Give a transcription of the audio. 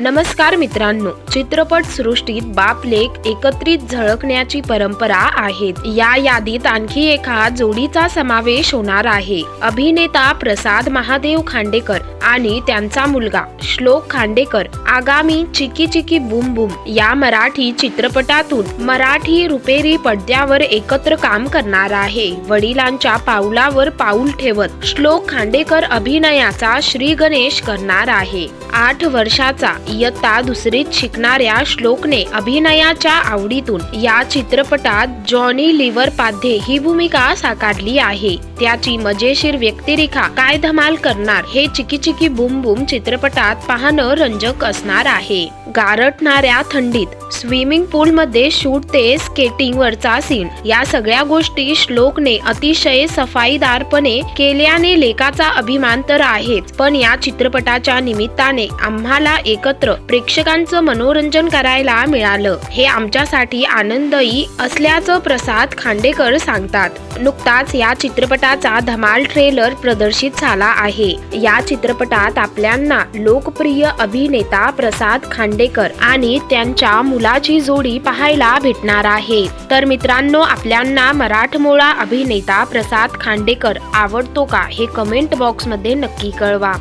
नमस्कार मित्रांनो चित्रपट सृष्टीत बापलेख एकत्रित झळकण्याची परंपरा आहे या यादीत आणखी एका जोडीचा समावेश होणार आहे. अभिनेता प्रसाद महादेव खांडेकर आणि त्यांचा मुलगा श्लोक खांडेकर. आगामी चिकी चिकी बुम बुम या मराठी चित्रपटातून मराठी रुपेरी पडद्यावर एकत्र काम करणार आहे. वडिलांच्या पाऊलावर पाऊल ठेवत श्लोक खांडेकर अभिनयाचा श्री गणेश करणार आहे. आठ वर्षाचा इयत्ता दुसरीत शिकणाऱ्या श्लोकने अभिनयाच्या आवडीतून या चित्रपटात जॉनी लिव्हर पाध्ये ही भूमिका साकारली आहे. त्याची मजेशीर व्यक्तिरेखा काय धमाल करणार हे चिकी चिकी बुम बुम चित्रपटात पाहणं रंजक असणार आहे. गारटणाऱ्या थंडीत स्विमिंग पूल मध्ये शूट ते स्केटिंग वरचा सीन. या सगळ्या गोष्टी श्लोकने अतिशय सफाईदारपणे केल्याने लेखाचा अभिमान तर आहेच पण या चित्रपटाच्या निमित्ताने आम्हाला एकत्र प्रेक्षकांचं मनोरंजन करायला मिळालं. हे आमच्यासाठी आनंददायी असल्याचं प्रसाद खांडेकर सांगतात. नुकताच या चित्रपटाचा धमाल ट्रेलर प्रदर्शित झाला आहे. या चित्रपटात आपल्यांना लोकप्रिय अभिनेता प्रसाद खांडेकर आणि त्यांच्या मुलाची जोडी पाहायला भेटणार आहे. तर मित्रांनो आपल्यांना मराठमोळा अभिनेता प्रसाद खांडेकर आवडतो का हे कमेंट बॉक्समध्ये नक्की कळवा.